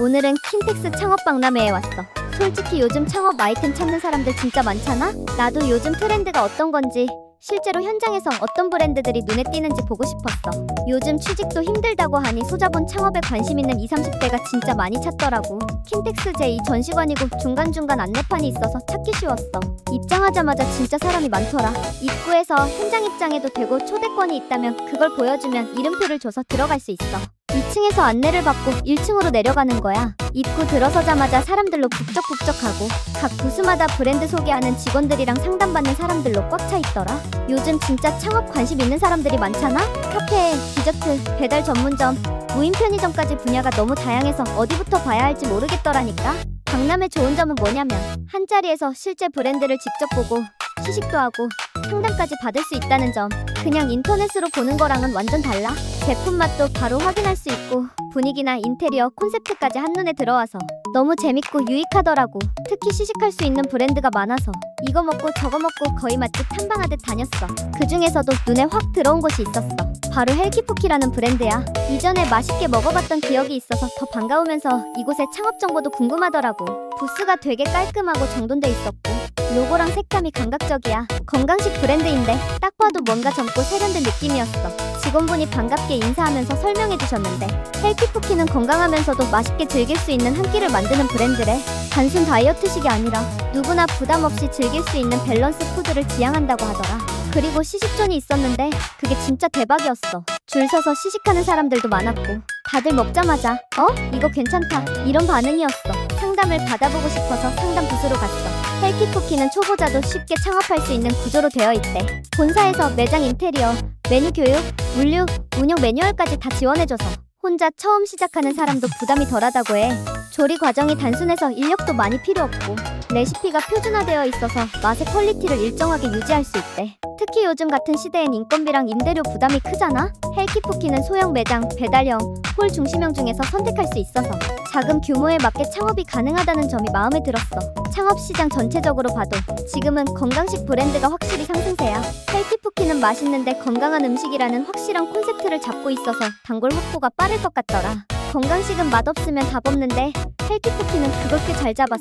오늘은 킨텍스 창업 박람회에 왔어. 솔직히 요즘 창업 아이템 찾는 사람들 진짜 많잖아? 나도 요즘 트렌드가 어떤 건지 실제로 현장에서 어떤 브랜드들이 눈에 띄는지 보고 싶었어. 요즘 취직도 힘들다고 하니 소자본 창업에 관심 있는 20, 30대가 진짜 많이 찾더라고. 킨텍스 제2 전시관이고 중간중간 안내판이 있어서 찾기 쉬웠어. 입장하자마자 진짜 사람이 많더라. 입구에서 현장 입장해도 되고 초대권이 있다면 그걸 보여주면 이름표를 줘서 들어갈 수 있어. 2층에서 안내를 받고 1층으로 내려가는 거야. 입구 들어서자마자 사람들로 북적북적하고 각 부스마다 브랜드 소개하는 직원들이랑 상담받는 사람들로 꽉 차 있더라. 요즘 진짜 창업 관심 있는 사람들이 많잖아? 카페, 디저트, 배달 전문점, 무인 편의점까지 분야가 너무 다양해서 어디부터 봐야 할지 모르겠더라니까. 박람회 좋은 점은 뭐냐면 한 자리에서 실제 브랜드를 직접 보고 시식도 하고 상담까지 받을 수 있다는 점. 그냥 인터넷으로 보는 거랑은 완전 달라. 제품 맛도 바로 확인할 수 있고 분위기나 인테리어 콘셉트까지 한눈에 들어와서 너무 재밌고 유익하더라고. 특히 시식할 수 있는 브랜드가 많아서 이거 먹고 저거 먹고 거의 맛집 탐방하듯 다녔어. 그 중에서도 눈에 확 들어온 곳이 있었어. 바로 헬키푸키라는 브랜드야. 이전에 맛있게 먹어봤던 기억이 있어서 더 반가우면서 이곳의 창업 정보도 궁금하더라고. 부스가 되게 깔끔하고 정돈돼 있었고 로고랑 색감이 감각적이야. 건강식 브랜드인데 딱 봐도 뭔가 젊고 세련된 느낌이었어. 직원분이 반갑게 인사하면서 설명해 주셨는데 헬키쿠키는 건강하면서도 맛있게 즐길 수 있는 한 끼를 만드는 브랜드래. 단순 다이어트식이 아니라 누구나 부담 없이 즐길 수 있는 밸런스 푸드를 지향한다고 하더라. 그리고 시식존이 있었는데 그게 진짜 대박이었어. 줄 서서 시식하는 사람들도 많았고 다들 먹자마자 어? 이거 괜찮다 이런 반응이었어. 상담을 받아보고 싶어서 상담 부스로 헬키쿠키는 초보자도 쉽게 창업할 수 있는 구조로 되어 있대. 본사에서 매장 인테리어, 메뉴 교육, 물류, 운영 매뉴얼까지 다 지원해줘서 혼자 처음 시작하는 사람도 부담이 덜하다고 해. 조리 과정이 단순해서 인력도 많이 필요 없고 레시피가 표준화되어 있어서 맛의 퀄리티를 일정하게 유지할 수 있대. 특히 요즘 같은 시대엔 인건비랑 임대료 부담이 크잖아? 헬키쿠키는 소형 매장, 배달형, 홀 중심형 중에서 선택할 수 있어서 작은 규모에 맞게 창업이 가능하다는 점이 마음에 들었어. 창업 시장 전체적으로 봐도 지금은 건강식 브랜드가 확실히 상승세야. 헬키푸키는 맛있는데 건강한 음식이라는 확실한 콘셉트를 잡고 있어서 단골 확보가 빠를 것 같더라. 건강식은 맛없으면 답 없는데 헬키푸키는 그걸 꽤 잘 잡았어.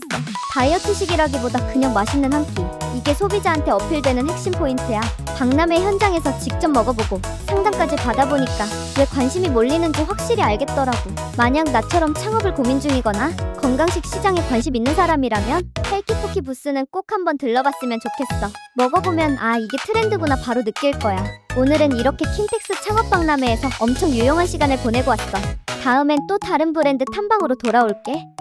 다이어트식이라기보다 그냥 맛있는 한 끼. 이게 소비자한테 어필되는 핵심 포인트야. 박람회 현장에서 직접 먹어보고 상담까지 받아보니까 왜 관심이 몰리는지 확실히 알겠더라고. 만약 나처럼 창업을 고민 중이거나 건강식 시장에 관심 있는 사람이라면 헬키포키 부스는 꼭 한번 들러봤으면 좋겠어. 먹어보면 아 이게 트렌드구나 바로 느낄 거야. 오늘은 이렇게 킨텍스 창업 박람회에서 엄청 유용한 시간을 보내고 왔어. 다음엔 또 다른 브랜드 탐방으로 돌아올게.